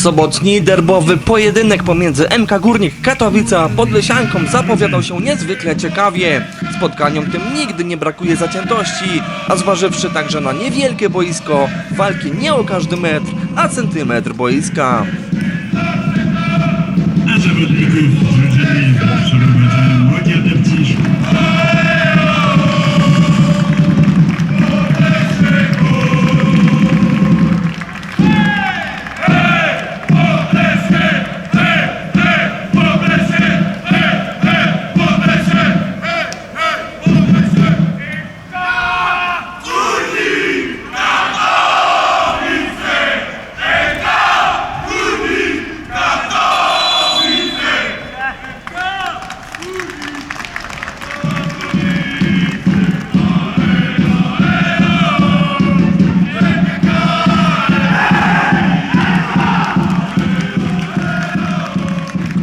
Sobotni derbowy pojedynek pomiędzy MK Górnik Katowice a Podlesianką zapowiadał się niezwykle ciekawie. Spotkaniom tym nigdy nie brakuje zaciętości, a zważywszy także na niewielkie boisko, walki nie o każdy metr, a centymetr boiska. Zawodników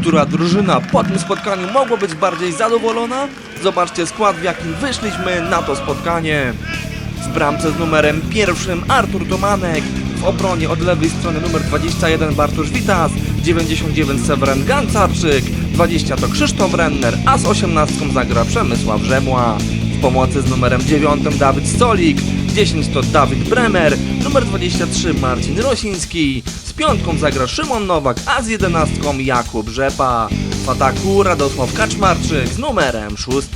Która drużyna po tym spotkaniu mogła być bardziej zadowolona? Zobaczcie skład w jakim wyszliśmy na to spotkanie. W bramce z numerem pierwszym Artur Tomanek, w obronie od lewej strony numer 21 Bartosz Witas, 99 Seweran Gancarczyk, 20 to Krzysztof Renner, a z 18 zagra Przemysław Rzemła. W pomocy z numerem 9 Dawid Stolik, 10 to Dawid Bremer, numer 23 Marcin Rosiński, piątką zagra Szymon Nowak, a z 11 Jakub Rzepa. W ataku Radosław Kaczmarczyk z numerem 6.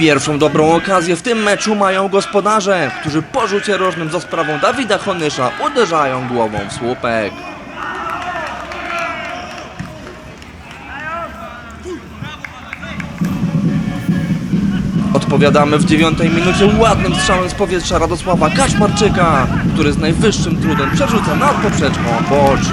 Pierwszą dobrą okazję w tym meczu mają gospodarze, którzy po rzucie rożnym za sprawą Dawida Honysza uderzają głową w słupek. Odpowiadamy w dziewiątej minucie ładnym strzałem z powietrza Radosława Kaczmarczyka, który z najwyższym trudem przerzuca nad poprzeczką bocz.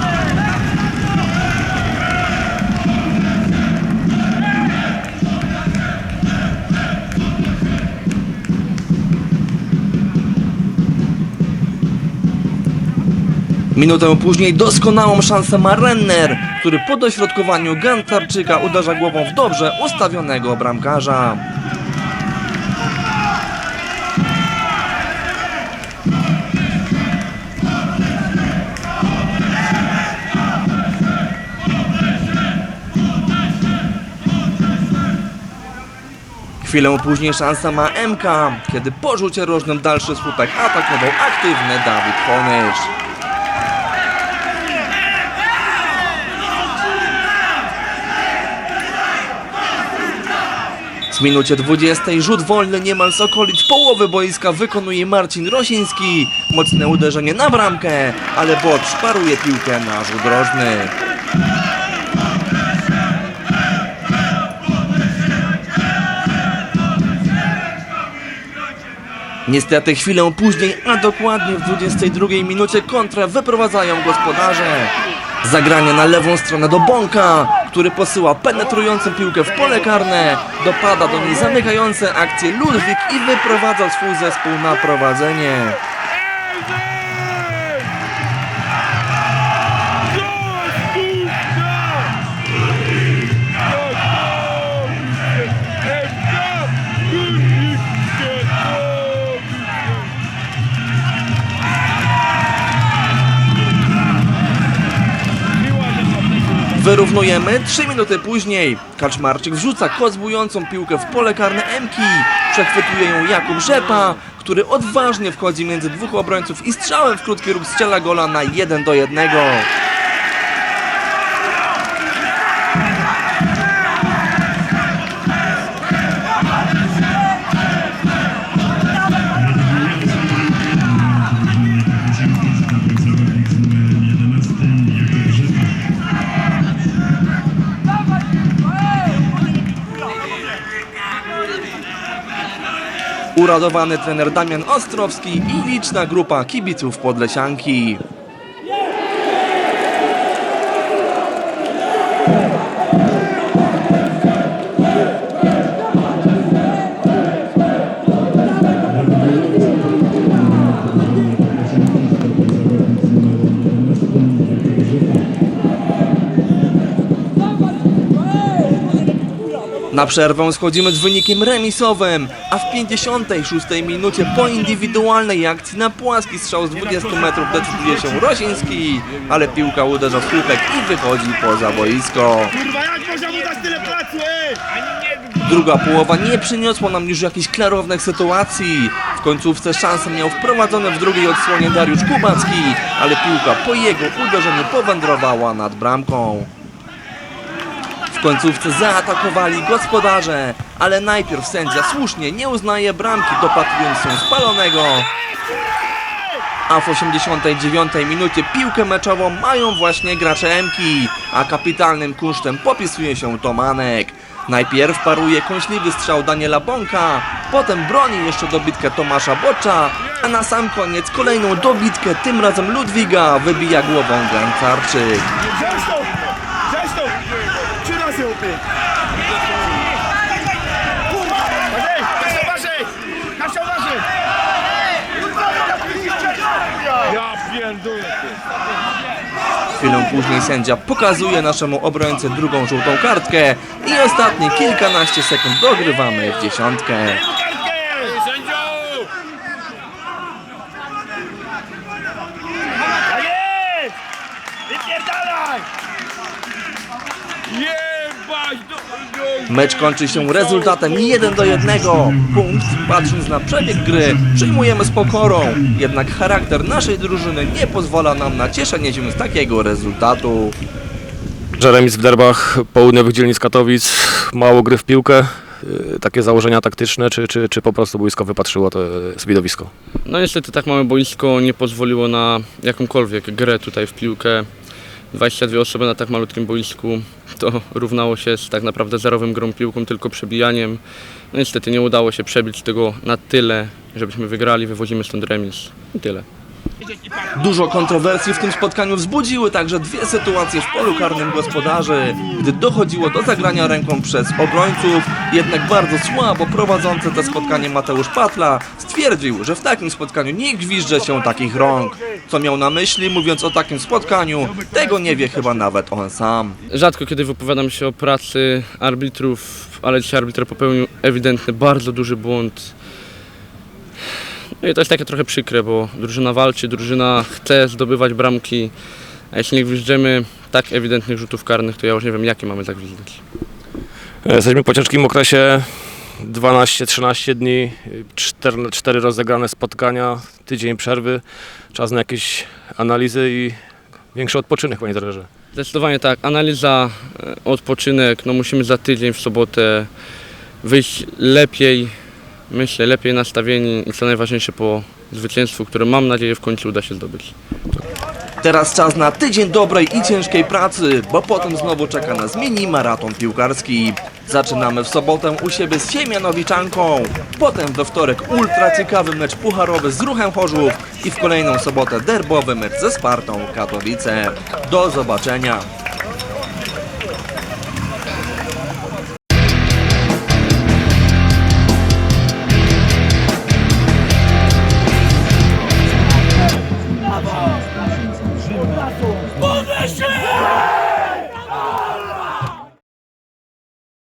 Minutę później doskonałą szansę ma Renner, który po dośrodkowaniu Gantarczyka uderza głową w dobrze ustawionego bramkarza. Chwilę później szansa ma MK, kiedy po rzucie rożnym dalszy słupek atakował aktywny Dawid Honysz. W minucie 20 rzut wolny niemal z okolic połowy boiska wykonuje Marcin Rosiński. Mocne uderzenie na bramkę, ale bot szparuje piłkę na rzut rożny. Niestety chwilę później, a dokładnie w 22 minucie kontrę wyprowadzają gospodarze. Zagranie na lewą stronę do Bąka, który posyła penetrującą piłkę w pole karne. Dopada do niej zamykające akcję Ludwik i wyprowadza swój zespół na prowadzenie. Wyrównujemy 3 minuty później. Kaczmarczyk wrzuca kozbującą piłkę w pole karne Emki. Przechwytuje ją Jakub Rzepa, który odważnie wchodzi między dwóch obrońców i strzałem w krótki róg strzela gola na 1 do 1. Uradowany trener Damian Ostrowski i liczna grupa kibiców Podlesianki. Na przerwę schodzimy z wynikiem remisowym, a w 56 minucie po indywidualnej akcji na płaski strzał z 20 metrów decyduje się Rosiński, ale piłka uderza w słupek i wychodzi poza boisko. Druga połowa nie przyniosła nam już jakichś klarownych sytuacji. W końcówce szansę miał wprowadzony w drugiej odsłonie Dariusz Kubacki, ale piłka po jego uderzeniu powędrowała nad bramką. W końcówce zaatakowali gospodarze, ale najpierw sędzia słusznie nie uznaje bramki, dopatrując się spalonego. A w 89 minucie piłkę meczową mają właśnie gracze Emki, a kapitalnym kunsztem popisuje się Tomanek. Najpierw paruje kąśliwy strzał Daniela Bąka, potem broni jeszcze dobitkę Tomasza Bocza, a na sam koniec kolejną dobitkę, tym razem Ludwiga, wybija głową Gancarczyk. Kurwa! Ej, Kasia uważaj! Kasia uważaj! Ja pierdolę! Chwilę później sędzia pokazuje naszemu obrońcy drugą żółtą kartkę i ostatnie kilkanaście sekund dogrywamy w dziesiątkę. Kartkę! Mecz kończy się rezultatem 1 do 1. Punkt, patrząc na przebieg gry, przyjmujemy z pokorą. Jednak charakter naszej drużyny nie pozwala nam na cieszenie się z takiego rezultatu. że remis w derbach południowych dzielnic Katowic, mało gry w piłkę, y, takie założenia taktyczne, czy, czy, czy po prostu boisko wypatrzyło to y, widowisko? No niestety tak małe boisko nie pozwoliło na jakąkolwiek grę tutaj w piłkę. 22 osoby na tak malutkim boisku to równało się z tak naprawdę zerowym grą piłką, tylko przebijaniem. No niestety nie udało się przebić tego na tyle, żebyśmy wygrali, wywozimy stąd remis i tyle. Dużo kontrowersji w tym spotkaniu wzbudziły także dwie sytuacje w polu karnym gospodarzy, gdy dochodziło do zagrania ręką przez obrońców, jednak bardzo słabo prowadzący to spotkanie Mateusz Patla stwierdził, że w takim spotkaniu nie gwizdże się takich rąk. Co miał na myśli mówiąc o takim spotkaniu, tego nie wie chyba nawet on sam. Rzadko kiedy wypowiadam się o pracy arbitrów, ale dzisiaj arbitr popełnił ewidentny, bardzo duży błąd. No i to jest takie trochę przykre, bo drużyna walczy, drużyna chce zdobywać bramki, a jeśli nie gwiżdżemy tak ewidentnych rzutów karnych, to ja już nie wiem, jakie mamy. E, Jesteśmy po ciężkim okresie, 12-13 dni, 4, 4 rozegrane spotkania, tydzień przerwy, czas na jakieś analizy i większy odpoczynek, panie trenerze. Zdecydowanie tak, analiza, e, odpoczynek, no musimy za tydzień w sobotę wyjść lepiej, myślę, lepiej nastawieni i co najważniejsze po zwycięstwu, które mam nadzieję w końcu uda się zdobyć. Teraz czas na tydzień dobrej i ciężkiej pracy, bo potem znowu czeka nas mini maraton piłkarski. Zaczynamy w sobotę u siebie z Siemianowiczanką, potem we wtorek ultra ciekawy mecz pucharowy z Ruchem Chorzów i w kolejną sobotę derbowy mecz ze Spartą Katowice. Do zobaczenia!